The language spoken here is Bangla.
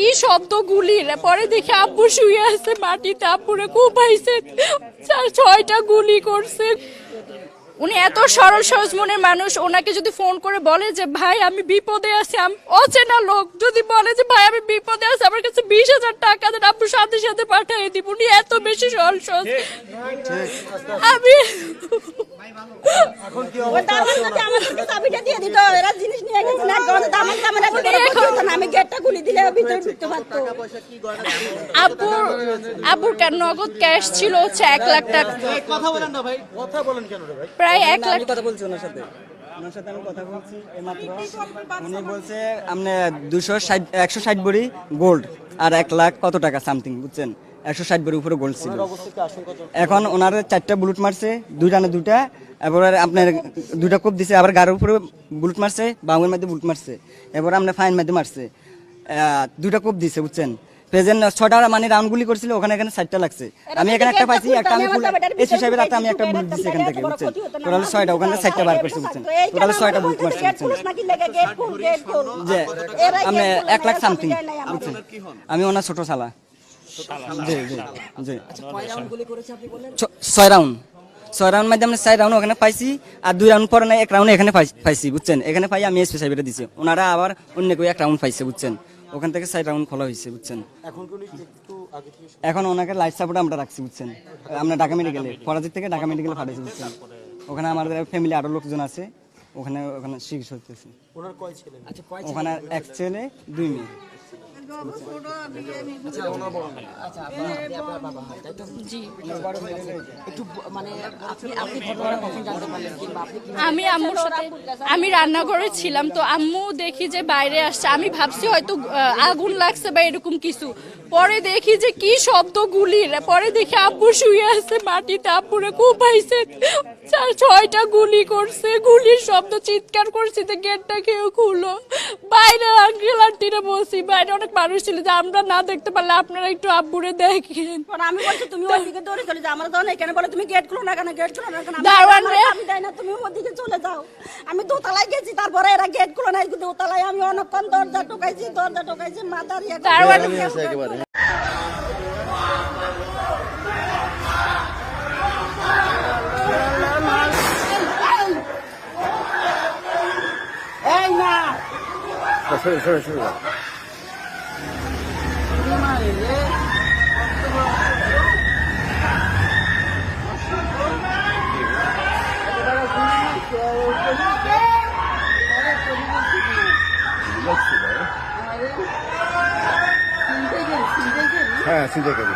কি শব্দ গুলির? পরে দেখি আব্বু শুয়ে আছে মাটিতে। আব্বুরে কুপাইছে চার ছয়টা গুলি করছে। উনি এত সরল সহজ মনের মানুষ। ওনাকে যদি ফোন করে বলে যে ভাই আমি বিপদে আছি। আমি অচেনা লোক। যদি বলে যে ভাই আমি বিপদে আছি আমার কাছে বিশ হাজার টাকা দেন আপনি সাথে সাথে পাঠিয়ে দিব। উনি এত বেশি সরল সহজ। আমি এখন এরা বসে হতো না, আমি গেটটা খুলে দিলে ভিতরে ঢুকতে পারতো আব্বুর আব্বুর কা- নগদ ক্যাশ ছিল হচ্ছে এক লাখ টাকা। কথা বলেন না ভাই কথা বলেন কেন ভাই? প্রায় এক লাখ কথা বলছি ওনার সাথে। ওনার সাথে আমি কথা বলছি এইমাত্র। উনি বলছে আপনি দুশো ষাট একশো ষাট বড়ি গোল্ড আর এক লাখ কত টাকা সামথিং বুঝছেন? একশো ষাট বড়ি উপরে গোল্ড ছিল। এখন ওনার চারটা বুলেট মারছে দুইটা না দুইটা এবার আপনার দুটা কোপ দিছে আবার গাড়ির উপরে বুলেট মারছে বাঙের মধ্যে বুলেট মারছে এবার আপনার ফাইন মধ্যে মারছে। আহ, দুইটা কোপ দিছে বুঝছেন? প্রেজেন্ট ছটা মানে রাউন্ড গুলি করছিল ওখানে এখানে ষাটটা লাগছে। আমি এখানে একটা পাইছি একটা আমি এসি সাহেবের হাতে আমি একটা বুলেট দিছি এখান থেকে বুঝছেন? টোটাল ছয়টা ওখানে ষাটটা বার করছে বুঝছেন? টোটাল ছয়টা বুলেট মারছে বুঝছেন? যে আমি এক লাখ সামথিং। বুঝছেন আমি ওনার ছোট শালা। জি জি জি। ছয় রাউন্ড। ছয় রাউন্ড মাধ্যমে চার রাউন্ড ওখানে পাইছি আর দুই রাউন্ড পরে না এক রাউন্ড এখানে পাইছি বুঝছেন? এখানে পাই আমি এসপি সাহেবের দিছি। ওনারা আবার অন্য কেউ এক রাউন্ড পাইছে বুঝছেন? ওখান থেকে সাইড রাউন্ড খোলা হয়েছে বুঝছেন? এখন কি উনি একটু আগে থেকে এখন ওনাকে লাইফ সাপোর্ট আমরা রাখছি বুঝছেন? আমরা ঢাকা মেডিকেলে ফরাজির থেকে ঢাকা মেডিকেলে পাঠাইছি বুঝছেন? ওখানে আমাদের ফ্যামিলি আরও লোকজন আছে ওখানে ওখানে চিকিৎসা হতেছে ছিলেন ওখানে এক ছেলে দুই মেয়ে। আমি আম্মুর সাথে আমি রান্নাঘরে ছিলাম, তো আম্মু দেখি যে বাইরে আসছে। আমি ভাবছি হয়তো আগুন লাগছে বা এরকম কিছু। পরে দেখি যে কি শব্দ গুলির। পরে দেখি আব্বু শুয়ে আছে মাটিতে। আব্বুরে কুপাইছে চার ছয়টা গুলি করছে। গুলির শব্দ চিৎকার করছে যে গেটটা কেউ খুলো বাইরে আঙ্কেল আন্টিরা বলছি বাইরে অনেক মানুষ ছিল যে আমরা না দেখতে পারলে আপনারা একটু আব্বুরে দেখেন। আমি বলছি তুমি ওইদিকে দৌড়ে চলে যাও। আমরা তখন এখানে বলে তুমি গেট খুলো না কেন? গেট খুলো না কেন? দারোয়ান রে। আমি দেয় না তুমি ওদিকে চলে যাও। আমি দোতলায় গেছি তারপরে এরা গেট খুলো না দোতলায় আমি অনেকক্ষণ দরজা টোকাইছি দরজা টোকাইছি মাথার ইয়ে দারোয়ান- হ্যাঁ চিন্তা করি